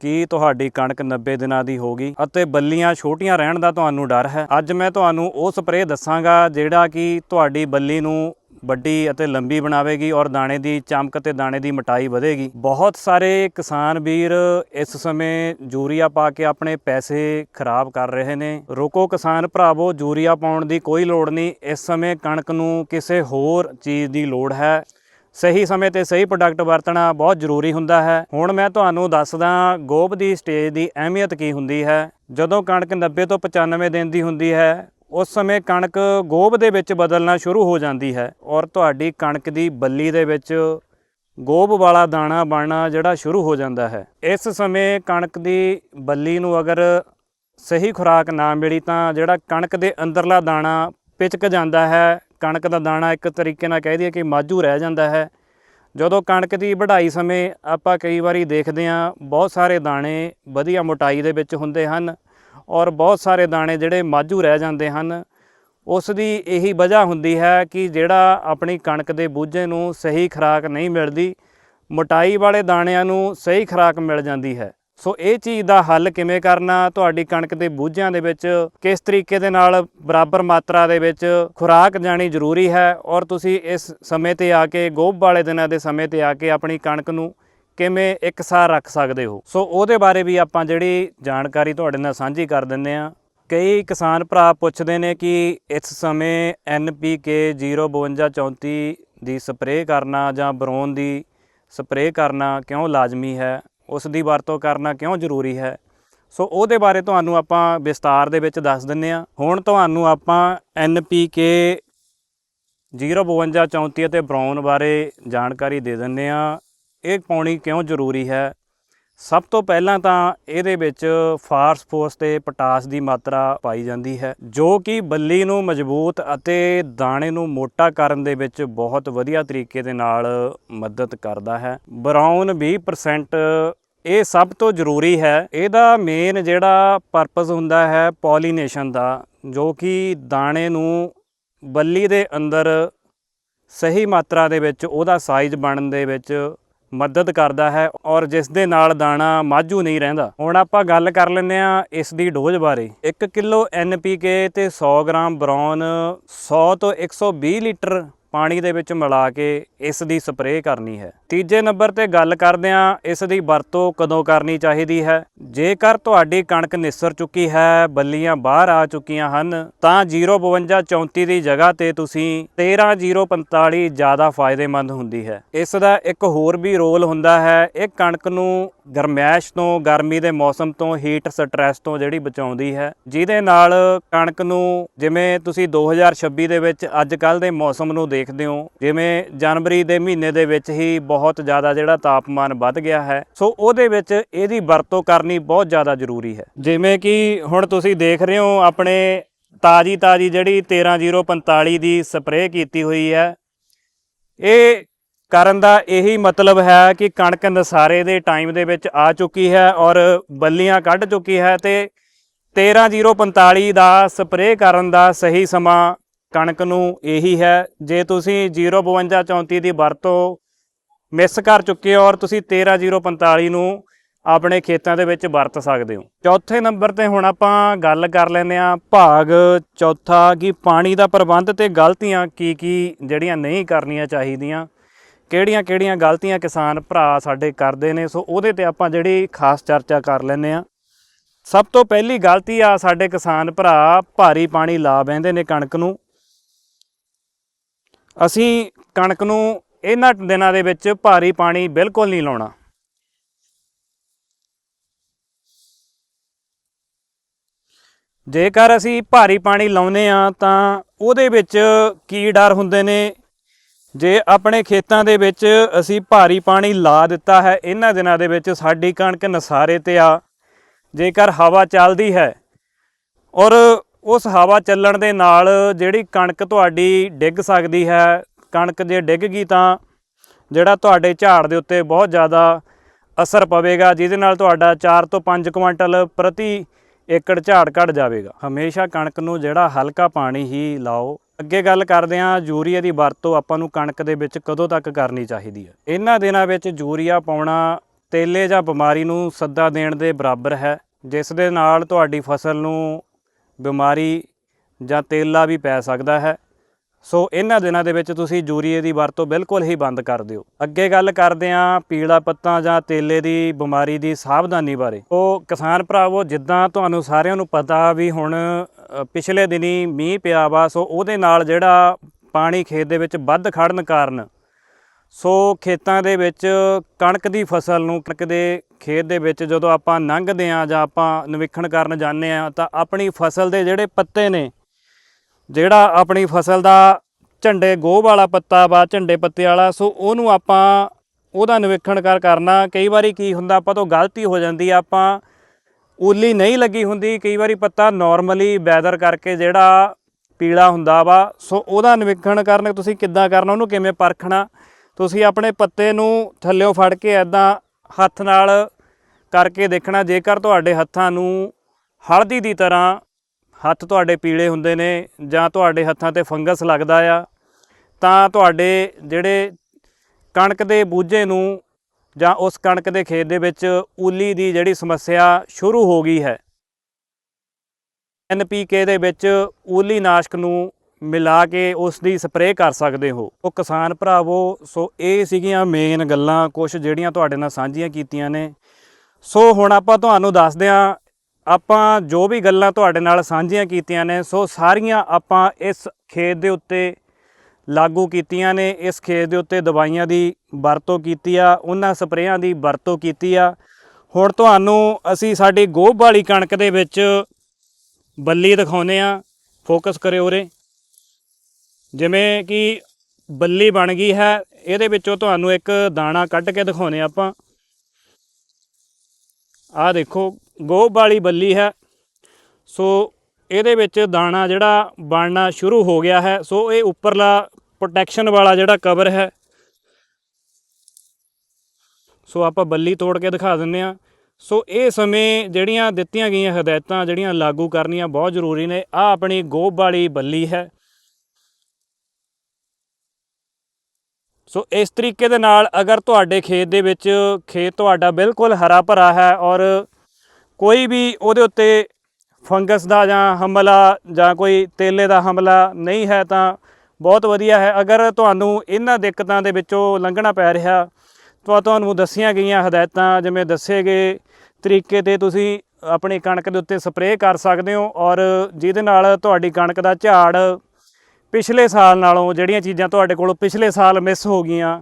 ਕੀ ਤੁਹਾਡੀ ਕਣਕ 90 ਦਿਨਾਂ ਦੀ ਹੋ ਗਈ? ਅਤੇ ਬੱਲੀਆਂ ਛੋਟੀਆਂ ਰਹਿਣ ਦਾ ਤੁਹਾਨੂੰ ਡਰ ਹੈ? ਅੱਜ ਮੈਂ ਤੁਹਾਨੂੰ ਉਹ ਸਪਰੇਅ ਦੱਸਾਂਗਾ ਜਿਹੜਾ ਕਿ ਤੁਹਾਡੀ ਬੱਲੀ ਨੂੰ ਵੱਡੀ ਅਤੇ ਲੰਬੀ ਬਣਾਵੇਗੀ ਔਰ ਦਾਣੇ ਦੀ ਚਮਕ ਤੇ ਦਾਣੇ ਦੀ ਮੋਟਾਈ ਵਧੇਗੀ। ਬਹੁਤ ਸਾਰੇ ਕਿਸਾਨ ਵੀਰ ਇਸ ਸਮੇਂ ਯੂਰੀਆ ਪਾ ਕੇ ਆਪਣੇ ਪੈਸੇ ਖਰਾਬ ਕਰ ਰਹੇ ਨੇ। ਰੁਕੋ ਕਿਸਾਨ ਭਰਾਵੋ, ਯੂਰੀਆ ਪਾਉਣ ਦੀ ਕੋਈ ਲੋੜ ਨਹੀਂ। ਇਸ ਸਮੇਂ ਕਣਕ ਨੂੰ ਕਿਸੇ ਹੋਰ ਚੀਜ਼ ਦੀ ਲੋੜ ਹੈ। ਸਹੀ ਸਮੇਂ ਤੇ ਸਹੀ ਪ੍ਰੋਡਕਟ ਵਰਤਣਾ ਬਹੁਤ ਜ਼ਰੂਰੀ ਹੁੰਦਾ ਹੈ। ਹੁਣ ਮੈਂ ਤੁਹਾਨੂੰ ਦੱਸਦਾ ਗੋਭ ਦੀ ਸਟੇਜ ਦੀ ਅਹਿਮੀਅਤ ਕੀ ਹੁੰਦੀ ਹੈ। ਜਦੋਂ ਕਣਕ 90 ਤੋਂ 95 ਦਿਨ ਦੀ ਹੁੰਦੀ ਹੈ, ਉਸ ਸਮੇਂ ਕਣਕ ਗੋਭ ਦੇ ਵਿੱਚ ਬਦਲਣਾ ਸ਼ੁਰੂ ਹੋ ਜਾਂਦੀ ਹੈ ਔਰ ਤੁਹਾਡੀ ਕਣਕ ਦੀ ਬੱਲੀ ਦੇ ਵਿੱਚ ਗੋਭ ਵਾਲਾ ਦਾਣਾ ਬਣਨਾ ਜਿਹੜਾ ਸ਼ੁਰੂ ਹੋ ਜਾਂਦਾ ਹੈ। ਇਸ ਸਮੇਂ ਕਣਕ ਦੀ ਬੱਲੀ ਨੂੰ ਅਗਰ ਸਹੀ ਖੁਰਾਕ ਨਾ ਮਿਲੀ ਤਾਂ ਜਿਹੜਾ ਕਣਕ ਦੇ ਅੰਦਰਲਾ ਦਾਣਾ ਪਿਚਕ ਜਾਂਦਾ ਹੈ ਕਣਕ ਦਾ ਦਾਣਾ ਇੱਕ ਤਰੀਕੇ ਨਾਲ ਕਹਿ ਦਈਏ ਕਿ ਮਾਝੂ ਰਹਿ ਜਾਂਦਾ ਹੈ। ਜਦੋਂ ਕਣਕ ਦੀ ਵਢਾਈ ਸਮੇਂ ਆਪਾਂ ਕਈ ਵਾਰੀ ਦੇਖਦੇ ਹਾਂ, ਬਹੁਤ ਸਾਰੇ ਦਾਣੇ ਵਧੀਆ ਮੋਟਾਈ ਦੇ ਵਿੱਚ ਹੁੰਦੇ ਹਨ ਔਰ ਬਹੁਤ ਸਾਰੇ ਦਾਣੇ ਜਿਹੜੇ ਮਾਝੂ ਰਹਿ ਜਾਂਦੇ ਹਨ। ਉਸ ਦੀ ਇਹੀ ਵਜ੍ਹਾ ਹੁੰਦੀ ਹੈ ਕਿ ਜਿਹੜਾ ਆਪਣੀ ਕਣਕ ਦੇ ਬੂਝੇ ਨੂੰ ਸਹੀ ਖੁਰਾਕ ਨਹੀਂ ਮਿਲਦੀ, ਮੋਟਾਈ ਵਾਲੇ ਦਾਣਿਆਂ ਨੂੰ ਸਹੀ ਖੁਰਾਕ ਮਿਲ ਜਾਂਦੀ ਹੈ। ਸੋ ਇਹ ਚੀਜ਼ ਦਾ ਹੱਲ ਕਿਵੇਂ ਕਰਨਾ, ਤੁਹਾਡੀ ਕਣਕ ਦੇ ਬੂਝਿਆਂ ਦੇ ਵਿੱਚ ਕਿਸ ਤਰੀਕੇ ਦੇ ਨਾਲ ਬਰਾਬਰ ਮਾਤਰਾ ਦੇ ਵਿੱਚ ਖੁਰਾਕ ਜਾਣੀ ਜ਼ਰੂਰੀ ਹੈ ਔਰ ਤੁਸੀਂ ਇਸ ਸਮੇਂ ਤੇ ਆ ਕੇ, ਗੋਭ ਵਾਲੇ ਦਿਨਾਂ ਦੇ ਸਮੇਂ ਤੇ ਆ ਕੇ ਆਪਣੀ ਕਣਕ ਨੂੰ ਕਿਵੇਂ ਇੱਕਸਾਰ ਰੱਖ ਸਕਦੇ ਹੋ? ਸੋ ਉਹਦੇ ਬਾਰੇ ਵੀ ਆਪਾਂ ਜਿਹੜੀ ਜਾਣਕਾਰੀ ਤੁਹਾਡੇ ਨਾਲ ਸਾਂਝੀ ਕਰ ਦਿੰਦੇ ਆ ਕਈ ਕਿਸਾਨ ਭਰਾ ਪੁੱਛਦੇ ਨੇ ਕਿ ਇਸ ਸਮੇਂ NPK 05234 ਦੀ ਸਪਰੇਅ ਕਰਨਾ ਜਾਂ ਬਰੋਨ ਦੀ ਸਪਰੇਅ ਕਰਨਾ ਕਿਉਂ ਲਾਜ਼ਮੀ ਹੈ? ਉਸ ਦੀ ਵਰਤੋਂ ਕਰਨਾ ਕਿਉਂ ਜ਼ਰੂਰੀ ਹੈ? ਸੋ ਉਹਦੇ ਬਾਰੇ ਤੁਹਾਨੂੰ ਆਪਾਂ ਵਿਸਤਾਰ ਦੇ ਵਿੱਚ ਦੱਸ ਦਿੰਨੇ ਆ ਹੁਣ ਤੁਹਾਨੂੰ ਆਪਾਂ NPK 05234 ਅਤੇ ਬਰਾਊਨ ਬਾਰੇ ਜਾਣਕਾਰੀ ਦੇ ਦਿੰਨੇ ਆ ਇਹ ਪਾਉਣੀ ਕਿਉਂ ਜ਼ਰੂਰੀ ਹੈ? ਸਭ ਤੋਂ ਪਹਿਲਾਂ ਤਾਂ ਇਹਦੇ ਵਿੱਚ ਫਾਸਫੋਰਸ ਤੇ ਪੋਟਾਸ ਦੀ ਮਾਤਰਾ ਪਾਈ ਜਾਂਦੀ ਹੈ, ਜੋ ਕਿ ਬੱਲੀ ਨੂੰ ਮਜ਼ਬੂਤ ਅਤੇ ਦਾਣੇ ਨੂੰ ਮੋਟਾ ਕਰਨ ਦੇ ਵਿੱਚ ਬਹੁਤ ਵਧੀਆ ਤਰੀਕੇ ਦੇ ਨਾਲ ਮਦਦ ਕਰਦਾ ਹੈ। ਬਰਾਊਨ 20% ਇਹ ਸਭ ਤੋਂ ਜ਼ਰੂਰੀ ਹੈ। ਇਹਦਾ ਮੇਨ ਜਿਹੜਾ ਪਰਪਸ ਹੁੰਦਾ ਹੈ ਪੋਲੀਨੇਸ਼ਨ ਦਾ, ਜੋ ਕਿ ਦਾਣੇ ਨੂੰ ਬੱਲੀ ਦੇ ਅੰਦਰ ਸਹੀ ਮਾਤਰਾ ਦੇ ਵਿੱਚ, ਉਹਦਾ ਸਾਈਜ਼ ਬਣਨ ਦੇ ਵਿੱਚ ਮਦਦ ਕਰਦਾ ਹੈ ਔਰ ਜਿਸ ਦੇ ਨਾਲ ਦਾਣਾ ਮਾਝੂ ਨਹੀਂ ਰਹਿੰਦਾ। ਹੁਣ ਆਪਾਂ ਗੱਲ ਕਰ ਲੈਂਦੇ ਆ ਇਸ ਦੀ ਡੋਜ਼ ਬਾਰੇ। 1 ਕਿਲੋ NPK ਤੇ 100 ਗ੍ਰਾਮ ਬਰੌਨ 100 ਤੋਂ 120 ਲੀਟਰ ਪਾਣੀ ਦੇ ਵਿੱਚ ਮਿਲਾ ਕੇ ਇਸ ਦੀ ਸਪਰੇਅ ਕਰਨੀ ਹੈ। ਤੀਜੇ ਨੰਬਰ ਤੇ ਗੱਲ ਕਰਦੇ ਆ ਇਸ ਦੀ ਵਰਤੋਂ ਕਦੋਂ ਕਰਨੀ ਚਾਹੀਦੀ ਹੈ? ਜੇਕਰ ਤੁਹਾਡੀ ਕਣਕ ਨਿਸਰ ਚੁੱਕੀ ਹੈ, ਬੱਲੀਆਂ ਬਾਹਰ ਆ ਚੁੱਕੀਆਂ ਹਨ, ਤਾਂ 05234 ਦੀ ਜਗ੍ਹਾ ਤੇ ਤੁਸੀਂ 13045 ਜ਼ਿਆਦਾ ਫਾਇਦੇਮੰਦ ਹੁੰਦੀ ਹੈ। ਇਸ ਦਾ ਇੱਕ ਹੋਰ ਵੀ ਰੋਲ ਹੁੰਦਾ ਹੈ, ਇਹ ਕਣਕ ਨੂੰ ਗਰਮੈਸ਼ ਤੋਂ, ਗਰਮੀ ਦੇ ਮੌਸਮ ਤੋਂ ਹੀਟ ਸਟ੍ਰੈਸ ਤੋਂ ਜਿਹੜੀ ਬਚਾਉਂਦੀ ਹੈ। ਜਿਹਦੇ ਨਾਲ ਕਣਕ ਨੂੰ, ਜਿਵੇਂ ਤੁਸੀਂ 2026 ਦੇ ਵਿੱਚ ਅੱਜ ਕੱਲ ਦੇ ਮੌਸਮ ਨੂੰ ਦੇਖ ਦੇਖਦੇ ਹੋ, ਜਿਵੇਂ ਜਨਵਰੀ ਦੇ ਮਹੀਨੇ ਦੇ ਵਿੱਚ ਹੀ ਬਹੁਤ ਜ਼ਿਆਦਾ ਜਿਹੜਾ ਤਾਪਮਾਨ ਵੱਧ ਗਿਆ ਹੈ। ਸੋ ਉਹਦੇ ਵਿੱਚ ਇਹਦੀ ਵਰਤੋਂ ਕਰਨੀ ਬਹੁਤ ਜ਼ਿਆਦਾ ਜ਼ਰੂਰੀ ਹੈ। ਜਿਵੇਂ ਕਿ ਹੁਣ ਤੁਸੀਂ ਦੇਖ ਰਹੇ ਹੋ, ਆਪਣੇ ਤਾਜੀ ਤਾਜੀ ਜਿਹੜੀ 13045 ਦੀ ਸਪਰੇਅ ਕੀਤੀ ਹੋਈ ਹੈ। ਇਹ ਕਰਨ ਦਾ ਇਹੀ ਮਤਲਬ ਹੈ ਕਿ ਕਣਕ ਨਸਾਰੇ ਦੇ ਟਾਈਮ ਦੇ ਵਿੱਚ ਆ ਚੁੱਕੀ ਹੈ ਔਰ ਬੱਲੀਆਂ ਕੱਢ ਚੁੱਕੀ ਹੈ ਤੇ 13045 ਦਾ ਸਪਰੇਅ ਕਰਨ ਦਾ ਸਹੀ ਸਮਾਂ ਕਣਕ ਨੂੰ ਇਹੀ ਹੈ, ਜੇ ਤੁਸੀਂ 05234 ਦੀ ਵਰਤੋਂ ਮਿਸ ਕਰ ਚੁੱਕੇ ਹੋ ਔਰ ਤੁਸੀਂ 13045 ਨੂੰ ਆਪਣੇ ਖੇਤਾਂ ਦੇ ਵਿੱਚ ਵਰਤ ਸਕਦੇ ਹੋ। ਚੌਥੇ ਨੰਬਰ ਤੇ ਹੁਣ ਆਪਾਂ ਗੱਲ ਕਰ ਲੈਂਦੇ ਆ ਭਾਗ ਚੌਥਾ ਕਿ ਪਾਣੀ ਦਾ ਪ੍ਰਬੰਧ ਤੇ ਗਲਤੀਆਂ ਕੀ ਕੀ ਜਿਹੜੀਆਂ ਨਹੀਂ ਕਰਨੀਆਂ ਚਾਹੀਦੀਆਂ, ਕਿਹੜੀਆਂ ਕਿਹੜੀਆਂ ਗਲਤੀਆਂ ਕਿਸਾਨ ਭਰਾ ਸਾਡੇ ਕਰਦੇ ਨੇ, ਸੋ ਉਹਦੇ ਤੇ ਆਪਾਂ ਜਿਹੜੀ ਖਾਸ ਚਰਚਾ ਕਰ ਲੈਂਦੇ ਆ ਸਭ ਤੋਂ ਪਹਿਲੀ ਗਲਤੀ ਆ ਸਾਡੇ ਕਿਸਾਨ ਭਰਾ ਭਾਰੀ ਪਾਣੀ ਲਾ ਬੈਂਦੇ ਨੇ ਕਣਕ ਨੂੰ। ਅਸੀਂ ਕਣਕ ਨੂੰ ਇਹਨਾਂ ਦਿਨਾਂ ਦੇ ਵਿੱਚ ਭਾਰੀ ਪਾਣੀ ਬਿਲਕੁਲ ਨਹੀਂ ਲਾਉਣਾ। ਜੇਕਰ ਅਸੀਂ ਭਾਰੀ ਪਾਣੀ ਲਾਉਨੇ ਆ ਤਾਂ ਉਹਦੇ ਵਿੱਚ ਕੀ ਡਰ ਹੁੰਦੇ ਨੇ? ਜੇ ਆਪਣੇ ਖੇਤਾਂ ਦੇ ਵਿੱਚ ਅਸੀਂ ਭਾਰੀ ਪਾਣੀ ਲਾ ਦਿੱਤਾ ਹੈ, ਇਹਨਾਂ ਦਿਨਾਂ ਦੇ ਵਿੱਚ ਸਾਡੀ ਕਣਕ ਨਸਾਰੇ ਤੇ ਆ। ਜੇਕਰ ਹਵਾ ਚੱਲਦੀ ਹੈ ਔਰ ਉਸ ਹਵਾ ਚੱਲਣ ਦੇ ਨਾਲ ਜਿਹੜੀ ਕਣਕ ਤੁਹਾਡੀ ਡਿੱਗ ਸਕਦੀ ਹੈ, ਕਣਕ ਜੇ ਡਿੱਗ ਗਈ ਤਾਂ ਜਿਹੜਾ ਤੁਹਾਡੇ ਝਾੜ ਦੇ ਉੱਤੇ ਬਹੁਤ ਜ਼ਿਆਦਾ ਅਸਰ ਪਵੇਗਾ, ਜਿਹਦੇ ਨਾਲ ਤੁਹਾਡਾ 4 ਤੋਂ 5 ਕੁਇੰਟਲ ਪ੍ਰਤੀ ਏਕੜ ਝਾੜ ਘਟ ਜਾਵੇਗਾ। ਹਮੇਸ਼ਾ ਕਣਕ ਨੂੰ ਜਿਹੜਾ ਹਲਕਾ ਪਾਣੀ ਹੀ ਲਾਓ। ਅੱਗੇ ਗੱਲ ਕਰਦੇ ਹਾਂ ਯੂਰੀਆ ਦੀ ਵਰਤੋਂ ਆਪਾਂ ਨੂੰ ਕਣਕ ਦੇ ਵਿੱਚ ਕਦੋਂ ਤੱਕ ਕਰਨੀ ਚਾਹੀਦੀ ਹੈ? ਇਹਨਾਂ ਦਿਨਾਂ ਵਿੱਚ ਯੂਰੀਆ ਪਾਉਣਾ ਤੇਲੇ ਜਾਂ ਬਿਮਾਰੀ ਨੂੰ ਸੱਦਾ ਦੇਣ ਦੇ ਬਰਾਬਰ ਹੈ। ਜਿਸ ਦੇ ਨਾਲ ਤੁਹਾਡੀ ਫਸਲ ਨੂੰ ਬਿਮਾਰੀ ਜਾਂ ਤੇਲਾ ਵੀ ਪੈ ਸਕਦਾ ਹੈ। ਸੋ ਇਹਨਾਂ ਦਿਨਾਂ ਦੇ ਵਿੱਚ ਤੁਸੀਂ ਯੂਰੀਏ ਦੀ ਵਰਤੋਂ ਬਿਲਕੁਲ ਹੀ ਬੰਦ ਕਰ ਦਿਓ। ਅੱਗੇ ਗੱਲ ਕਰਦੇ ਹਾਂ ਪੀਲਾ ਪੱਤਾ ਜਾਂ ਤੇਲੇ ਦੀ ਬਿਮਾਰੀ ਦੀ ਸਾਵਧਾਨੀ ਬਾਰੇ। ਉਹ ਕਿਸਾਨ ਭਰਾਵੋ, ਜਿੱਦਾਂ ਤੁਹਾਨੂੰ ਸਾਰਿਆਂ ਨੂੰ ਪਤਾ ਵੀ ਹੁਣ ਪਿਛਲੇ ਦਿਨੀ ਮੀਂਹ ਪਿਆ ਵਾ, ਸੋ ਉਹਦੇ ਨਾਲ ਜਿਹੜਾ ਪਾਣੀ ਖੇਤ ਦੇ ਵਿੱਚ ਵੱਧ ਖੜਨ ਕਾਰਨ, ਸੋ ਖੇਤਾਂ ਦੇ ਵਿੱਚ ਕਣਕ ਦੀ ਫਸਲ ਨੂੰ, ਕਣਕ ਦੇ ਖੇਤ ਦੇ ਵਿੱਚ ਜਦੋਂ ਆਪਾਂ ਲੰਘਦੇ ਆ ਜਾਂ ਆਪਾਂ ਨਿਰੀਖਣ ਕਰਨ ਜਾਂਦੇ ਆ ਤਾਂ ਆਪਣੀ ਫਸਲ ਦੇ ਜਿਹੜੇ ਪੱਤੇ ਨੇ, ਜਿਹੜਾ ਆਪਣੀ ਫਸਲ ਦਾ ਝੰਡੇ ਗੋਹ ਵਾਲਾ ਪੱਤਾ ਵਾ, ਝੰਡੇ ਪੱਤੇ ਵਾਲਾ, ਸੋ ਉਹਨੂੰ ਆਪਾਂ ਉਹਦਾ ਨਿਰੀਖਣ ਕਰ, ਕਰਨਾ, ਕਈ ਵਾਰੀ ਕੀ ਹੁੰਦਾ ਆਪਾਂ ਤੋਂ ਗਲਤੀ ਹੋ ਜਾਂਦੀ ਆ, ਆਪਾਂ ਉਲੀ ਨਹੀਂ ਲੱਗੀ ਹੁੰਦੀ, ਕਈ ਵਾਰੀ ਪੱਤਾ ਨਾਰਮਲੀ ਵੈਦਰ ਕਰਕੇ ਜਿਹੜਾ ਪੀਲਾ ਹੁੰਦਾ ਵਾ, ਸੋ ਉਹਦਾ ਨਿਰੀਖਣ ਕਰਨ, ਤੁਸੀਂ ਕਿੱਦਾਂ ਕਰਨਾ, ਉਹਨੂੰ ਕਿਵੇਂ ਪਰਖਣਾ, ਤੁਸੀਂ ਆਪਣੇ ਪੱਤੇ ਨੂੰ ਥੱਲਿਓਂ ਫੜ ਕੇ ਐਦਾਂ ਹੱਥ ਨਾਲ ਕਰਕੇ ਦੇਖਣਾ, ਜੇਕਰ ਤੁਹਾਡੇ ਹੱਥਾਂ ਨੂੰ ਹਲਦੀ ਦੀ ਤਰ੍ਹਾਂ ਹੱਥ ਤੁਹਾਡੇ ਪੀਲੇ ਹੁੰਦੇ ਨੇ ਜਾਂ ਤੁਹਾਡੇ ਹੱਥਾਂ ਤੇ ਫੰਗਸ ਲੱਗਦਾ ਆ, ਤਾਂ ਤੁਹਾਡੇ ਜਿਹੜੇ ਕਣਕ ਦੇ ਬੂਝੇ ਨੂੰ ਜਾਂ ਉਸ ਕਣਕ ਦੇ ਖੇਤ ਦੇ ਵਿੱਚ ਉਲੀ ਦੀ ਜਿਹੜੀ ਸਮੱਸਿਆ ਸ਼ੁਰੂ ਹੋ ਗਈ ਹੈ। ਐਨਪੀਕੇ ਦੇ ਵਿੱਚ ਉਲੀ ਨਾਸ਼ਕ ਨੂੰ ਮਿਲਾ ਕੇ ਉਸ ਦੀ ਸਪਰੇਅ ਕਰ ਸਕਦੇ ਹੋ। ਉਹ ਕਿਸਾਨ ਭਰਾਵੋ, ਸੋ ਇਹ ਸੀਗੀਆਂ ਮੇਨ ਗੱਲਾਂ ਕੁਝ ਜਿਹੜੀਆਂ ਤੁਹਾਡੇ ਨਾਲ ਸਾਂਝੀਆਂ ਕੀਤੀਆਂ ਨੇ। ਸੋ ਹੁਣ ਆਪਾਂ ਤੁਹਾਨੂੰ ਦੱਸਦੇ ਹਾਂ, ਆਪਾਂ ਜੋ ਵੀ ਗੱਲਾਂ ਤੁਹਾਡੇ ਨਾਲ ਸਾਂਝੀਆਂ ਕੀਤੀਆਂ ਨੇ, ਸੋ ਸਾਰੀਆਂ ਆਪਾਂ ਇਸ ਖੇਤ ਦੇ ਉੱਤੇ ਲਾਗੂ ਕੀਤੀਆਂ ਨੇ। ਇਸ ਖੇਤ ਦੇ ਉੱਤੇ ਦਵਾਈਆਂ ਦੀ ਵਰਤੋਂ ਕੀਤੀ ਆ, ਉਹਨਾਂ ਸਪਰੇਆਂ ਦੀ ਵਰਤੋਂ ਕੀਤੀ ਆ। ਹੁਣ ਤੁਹਾਨੂੰ ਅਸੀਂ ਸਾਡੀ ਗੋਭ ਵਾਲੀ ਕਣਕ ਦੇ ਵਿੱਚ ਬੱਲੀ ਦਿਖਾਉਨੇ ਆ ਫੋਕਸ ਕਰਿਓ ਉਰੇ। ਜਿਵੇਂ ਕਿ ਬੱਲੀ ਬਣ ਗਈ ਹੈ, ਇਹਦੇ ਵਿੱਚੋਂ ਤੁਹਾਨੂੰ ਇੱਕ ਦਾਣਾ ਕੱਢ ਕੇ ਦਿਖਾਉਨੇ ਆਪਾਂ। ਆਹ ਦੇਖੋ ਗੋਭ ਵਾਲੀ ਬੱਲੀ ਹੈ। ਸੋ ਇਹਦੇ ਵਿੱਚ ਦਾਣਾ ਜਿਹੜਾ ਬਣਨਾ ਸ਼ੁਰੂ ਹੋ ਗਿਆ ਹੈ। ਸੋ ਇਹ ਉੱਪਰਲਾ ਪ੍ਰੋਟੈਕਸ਼ਨ ਵਾਲਾ ਜਿਹੜਾ ਕਵਰ ਹੈ। ਸੋ ਆਪਾਂ ਬੱਲੀ ਤੋੜ ਕੇ ਦਿਖਾ ਦਿੰਨੇ ਆ ਸੋ ਇਹ ਸਮੇਂ ਜਿਹੜੀਆਂ ਦਿੱਤੀਆਂ ਗਈਆਂ ਹਦਾਇਤਾਂ ਜਿਹੜੀਆਂ ਲਾਗੂ ਕਰਨੀਆਂ ਬਹੁਤ ਜ਼ਰੂਰੀ ਨੇ ਆ ਆਪਣੀ ਗੋਭ ਵਾਲੀ ਬੱਲੀ ਹੈ। ਸੋ ਇਸ ਤਰੀਕੇ ਦੇ ਨਾਲ ਅਗਰ ਤੁਹਾਡੇ ਖੇਤ ਦੇ ਵਿੱਚ ਖੇਤ ਤੁਹਾਡਾ ਬਿਲਕੁਲ ਹਰਾ ਭਰਾ ਹੈ ਔਰ ਕੋਈ ਵੀ ਉਹਦੇ ਉੱਤੇ ਫੰਗਸ ਦਾ ਜਾਂ ਹਮਲਾ ਜਾਂ ਕੋਈ ਤੇਲੇ ਦਾ ਹਮਲਾ ਨਹੀਂ ਹੈ ਤਾਂ ਬਹੁਤ ਵਧੀਆ ਹੈ। ਅਗਰ ਤੁਹਾਨੂੰ ਇਹਨਾਂ ਦਿੱਕਤਾਂ ਦੇ ਵਿੱਚੋਂ ਲੰਘਣਾ ਪੈ ਰਿਹਾ, ਤਾਂ ਤੁਹਾਨੂੰ ਦੱਸੀਆਂ ਗਈਆਂ ਹਦਾਇਤਾਂ ਜਿਵੇਂ ਦੱਸੇ ਗਏ ਤਰੀਕੇ ਤੇ ਤੁਸੀਂ ਆਪਣੀ ਕਣਕ ਦੇ ਉੱਤੇ ਸਪਰੇਅ ਕਰ ਸਕਦੇ ਹੋ ਔਰ ਜਿਹਦੇ ਨਾਲ ਤੁਹਾਡੀ ਕਣਕ ਦਾ ਝਾੜ ਪਿਛਲੇ ਸਾਲ ਨਾਲੋਂ ਜਿਹੜੀਆਂ ਚੀਜ਼ਾਂ ਤੁਹਾਡੇ ਕੋਲ ਪਿਛਲੇ ਸਾਲ ਮਿਸ ਹੋ ਗਈਆਂ,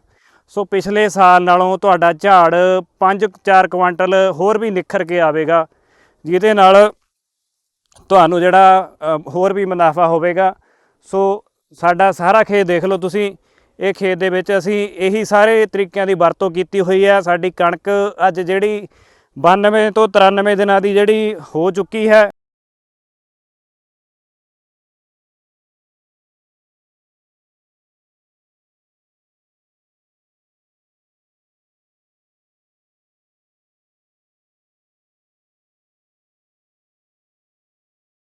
ਸੋ ਪਿਛਲੇ ਸਾਲ ਨਾਲੋਂ ਤੁਹਾਡਾ ਝਾੜ 5-4 ਕੁਆਂਟਲ ਹੋਰ ਵੀ ਨਿਖਰ ਕੇ ਆਵੇਗਾ, ਜਿਹਦੇ ਨਾਲ ਤੁਹਾਨੂੰ ਜਿਹੜਾ ਹੋਰ ਵੀ ਮੁਨਾਫਾ ਹੋਵੇਗਾ। ਸੋ ਸਾਡਾ ਸਾਰਾ ਖੇਤ ਦੇਖ ਲਓ ਤੁਸੀਂ, ਇਹ ਖੇਤ ਦੇ ਵਿੱਚ ਅਸੀਂ ਇਹੀ ਸਾਰੇ ਤਰੀਕਿਆਂ ਦੀ ਵਰਤੋਂ ਕੀਤੀ ਹੋਈ ਹੈ। ਸਾਡੀ ਕਣਕ ਅੱਜ ਜਿਹੜੀ 92 ਤੋਂ 93 ਦਿਨਾਂ ਦੀ ਜਿਹੜੀ ਹੋ ਚੁੱਕੀ ਹੈ।